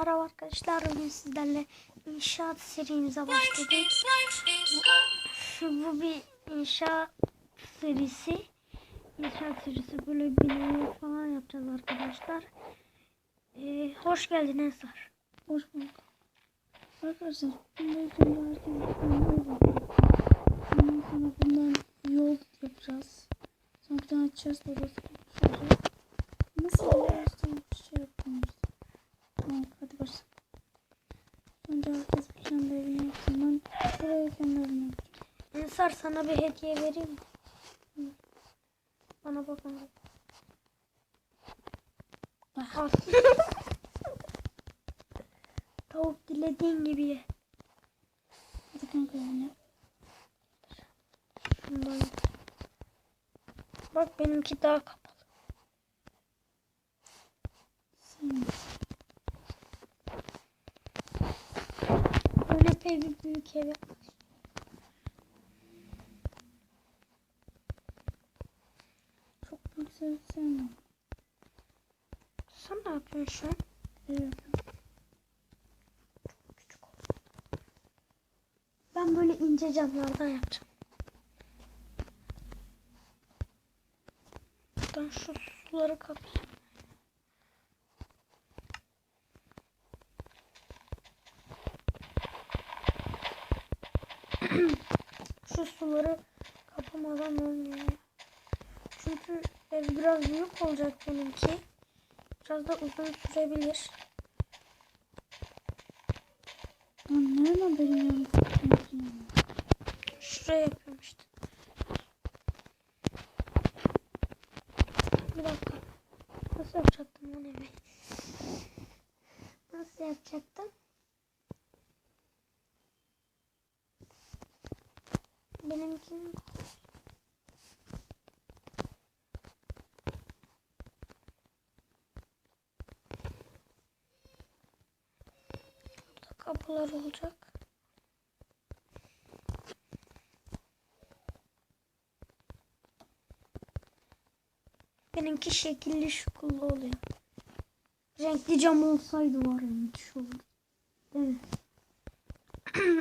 Merhaba arkadaşlar. Bugün sizlerle inşaat serimize başladık. Bu bir inşaat serisi. İnşaat serisi böyle binalar falan yapacağız arkadaşlar. Ee, hoş geldin Ensar. Hoş bulduk. Arkadaşlar bundan sonra bundan yol yapacağız. Sonra bir tane chest odası yapacağız. Nasıl yapıyorsun? Bir şey yapıyoruz. Tamam hadi başla. Önce herkes bir kendi evini yapsın. Ben buraya kendi evimi yapacağım. Ensar sana bir hediye vereyim? Bana bakın. Al. Tavuk dilediğin gibi ye. Hadi kanka. Şundan. Bak benimki daha kapalı. Sen Böyle bir büyük ev sev sevmem. Sen ne yapıyorsun şu an? Evet. Küçük oldu. Ben böyle ince camlardan yapacağım. Buradan şu suları kapayım. şu suları kapamadan olmuyor. Çünkü ev biraz büyük olacak benimki. Biraz da uzun sürebilir. Nereden benim yanım? Şuraya yapıyorum işte. Bir dakika. Nasıl yapacaktım lan evi? Nasıl yapacaktım? Benimkinin Burada kapılar olacak. Benimki şekilli şukullu oluyor. Renkli cam olsaydı var ya müthiş olurdu. Değil mi?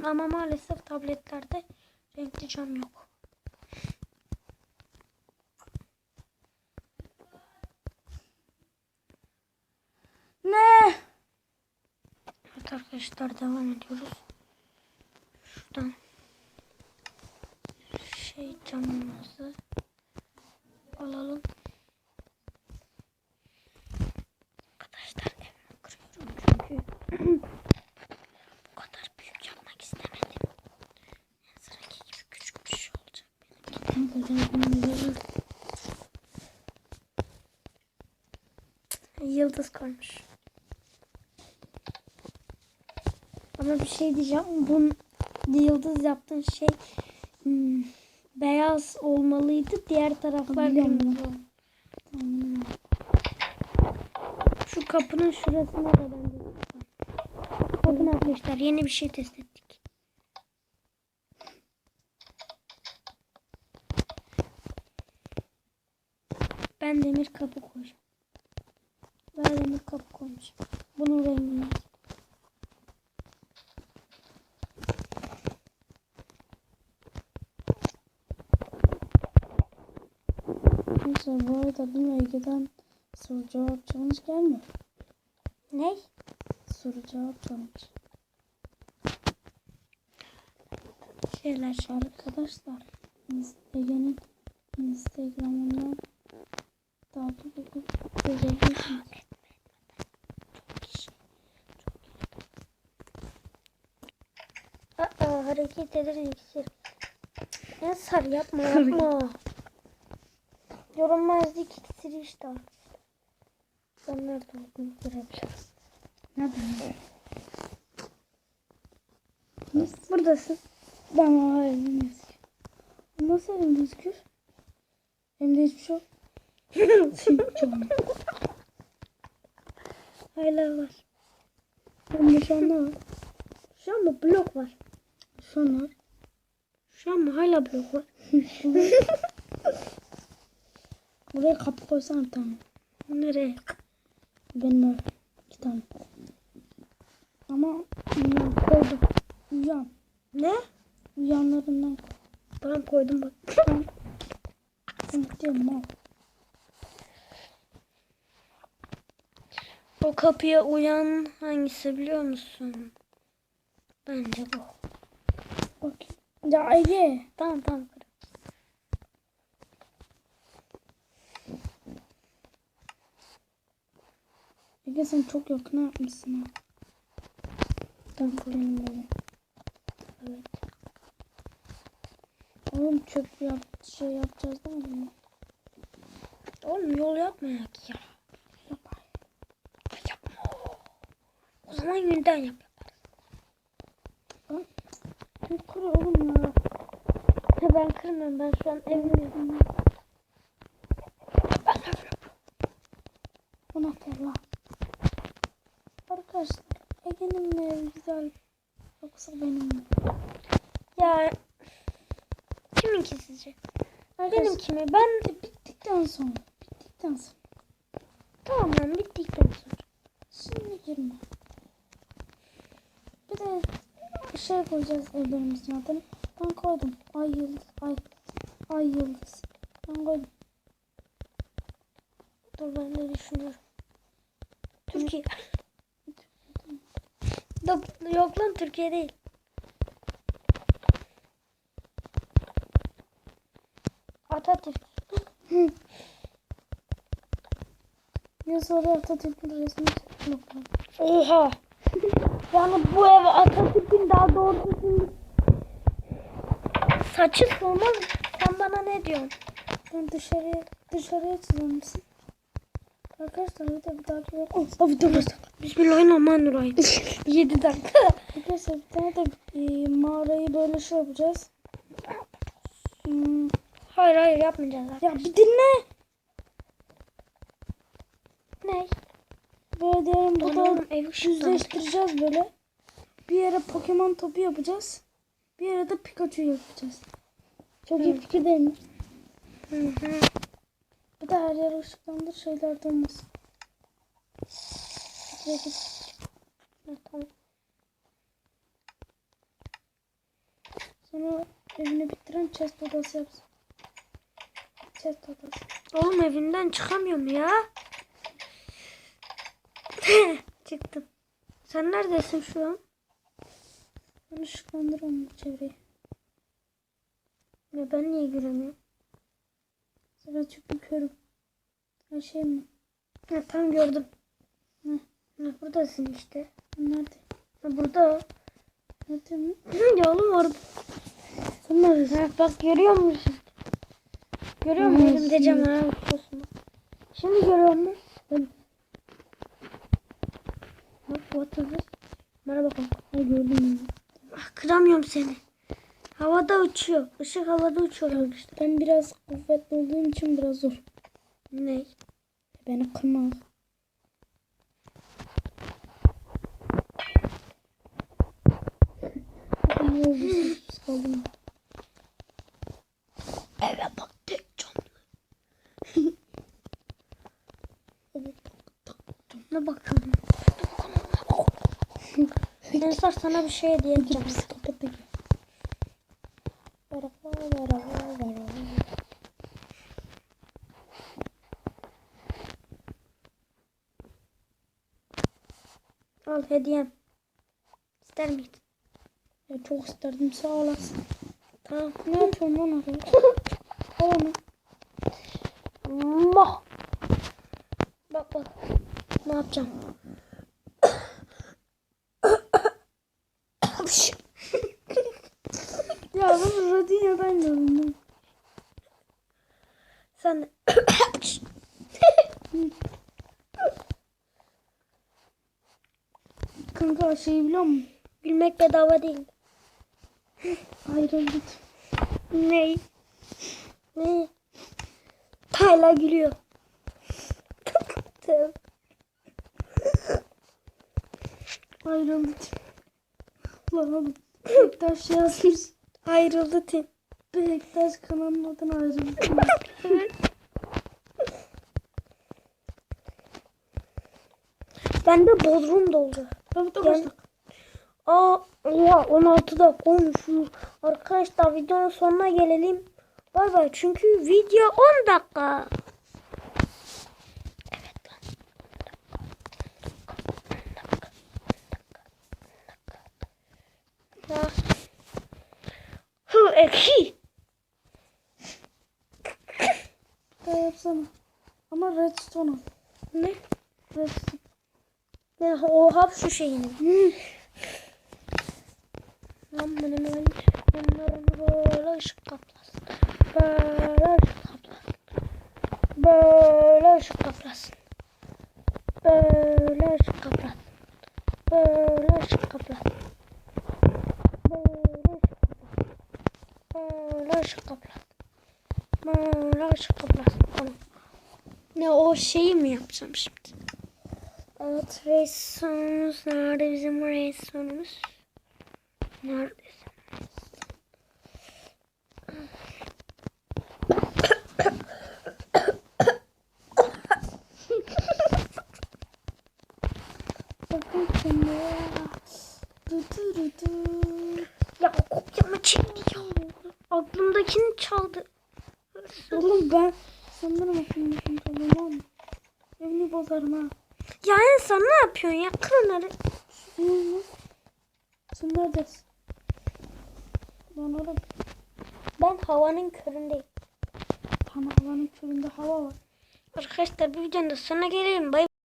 Ama maalesef tabletlerde renkli cam yok. Ne? Evet arkadaşlar devam ediyoruz. Şuradan şey camımızı alalım. Arkadaşlar evimi kırıyorum çünkü bu kadar büyük yapmak istemedim. En sıradaki gibi küçük bir şey olacak benimki. Verir. Yıldız koymuş. Ama bir şey diyeceğim. Bu yıldız yaptığın şey hmm, beyaz olmalıydı. Diğer taraflar kırmızı. Şu kapının şurasına da bence. Bakın arkadaşlar yeni bir şey test ettik. Ben demir kapı koyacağım. Ben demir kapı koyacağım. Bunun rengini. Neyse bu arada dün Ege'den soru cevap challenge gelmiyor. Ne? Soru cevap challenge. Şeyler. Arkadaşlar Ins- Ege'nin Instagram'ından takip edip görebilirsiniz. Aa, hareket eder iksir. Ne sar yapma yapma. Görünmezlik iksiri işte arkadaşlar. Ben nerede olduğunu görebilirim. Nereden? Buradasın. Ben o elim gözüküyor. Nasıl elim gözüküyor? Elimde hiçbir şey yok. Hala var. Elimde şu an ne var? Şu an mı blok var? Var. Şu an mı hala blok var? Buraya kapı koysana bir tane. Nereye? Benim ev. İki tane. Ama uyan koydum. Uyan. Ne? Uyanlarından. Tamam koydum bak. Ben unuttum mal. O kapıya uyan hangisi biliyor musun? Bence bu. Bakayım. Ya Ege. Tamam tamam. Ege sen çok yakına yapmışsın ha. Tamam benim böyle. Evet. Oğlum çöp yap şey yapacağız değil mi? Oğlum yol yapmayak ya. Yapar. Yapma. O zaman yünden yap. Ne kuru oğlum ya. Ben kırmıyorum. Ben şu an evliyim. Ben yapıyorum. Bu ne fena. Arkadaşlar Ege'nin mi evi güzel yoksa benim? Ya kiminki sizce? Arkadaşlar, Benimki mi? Ben bittikten sonra bittikten sonra tamam lan bittikten sonra. şimdi girme. Bir de şey koyacağız evlerimizin adını. Ben koydum. Ay yıldız. Ay. Ay yıldız. Ben koydum. Dur ben de düşünüyorum. Türkiye. Yok, lan Türkiye değil. Atatürk. Ya sonra Atatürk'ün resmi yok. lan. Oha. Yani bu ev Atatürk'ün daha doğru düzgün saçı olmaz. Sen bana ne diyorsun? Ben dışarıya dışarıya çizer misin? Arkadaşlar bir de bir dahaki ver. Oh, video başladı. Bismillahirrahmanirrahim. 7 dakika. Arkadaşlar bir tane de e, mağarayı böyle şey yapacağız. Hmm, Hayır hayır yapmayacağız. ya bir dinle. Ne? Böyle diyelim burada düzleştireceğiz böyle. Bir yere Pokemon topu yapacağız. Bir yere de Pikachu yapacağız. Çok iyi fikir değil mi? Hı hı. Bir de her yer ışıklandır şeyler de olmasın. Tamam. Sonra evini bitiren chest odası yapsın. Chest odası. Oğlum evinden çıkamıyorum ya. Çıktım. Sen neredesin şu an? Ben ışıklandırıyorum çevreyi. Ya ben niye göremiyorum? Sonra çünkü körüm. Her şey mi? Ha, tam gördüm. Hı. Ha, buradasın işte. Nerede? Ha, burada. Nerede mi? Ya oğlum orada. Neredesin? Ha, bak görüyor musun? Görüyor musun? Elimde şimdi. cam ha. Şimdi görüyor musun? Bak bu otobüs. Merhaba kanka. ha, gördüm. Ah, kıramıyorum seni. Havada uçuyor. Işık havada uçuyor arkadaşlar. Ben biraz kuvvetli olduğum için biraz zor. Ne? Beni kırma. Ne oldu? Eve bak tek camlı. ne bakıyorsun? Ensar sana bir şey diyeceğim. Psikopat Ege. Merhaba, merhaba, merhaba. Al hediyem. İster miydin? Ya çok isterdim sağ olasın. Tamam. Ne yapıyorsun lan oraya? Al onu. Mah. Bak bak. Ne yapacağım? Ya ben Rodinya'dan gördüm. Sen de. Kanka şeyi biliyor musun? Gülmek bedava değil. Ayrıldık. Ne? Ne? Hala gülüyor. Ayrıldık. Ulan oğlum. Bektaş yazmış. Ayrıldı Tim. Bektaş kanalın adını ayrıldık. Bende Bodrum doldu. Tabii tabii. Gel. Aa, oha 16 dakika olmuş. Arkadaşlar videonun sonuna gelelim. Bay bay. Çünkü video 10 dakika. Ya. Hı ekşi. Yapsana. Ama redstone. Ne? Redstone. Ne o hap şu şeyini. Lan benim öyle bunların böyle ışık kaplasın. Böyle ışık kaplasın. Böyle ışık kaplasın. Böyle ışık kaplasın. Böyle ışık kaplasın. Böyle ışık kaplasın. Böyle ışık kaplasın. Ne o şeyi mi yapacağım şimdi? Evet ressamımız nerede bizim ressamımız? Nerede? Du. Ya kopyamı çekti ya. Aklımdakini çaldı. Oğlum ben sanırım aklımdakini çalıyorum ama. Evini bozarım ha. Ya sen ne yapıyorsun ya? Kır onları. Sen neredesin? Lan oğlum. Ben havanın köründeyim. Tam havanın köründe hava var. Arkadaşlar bir videonun da sonuna gelelim. Bay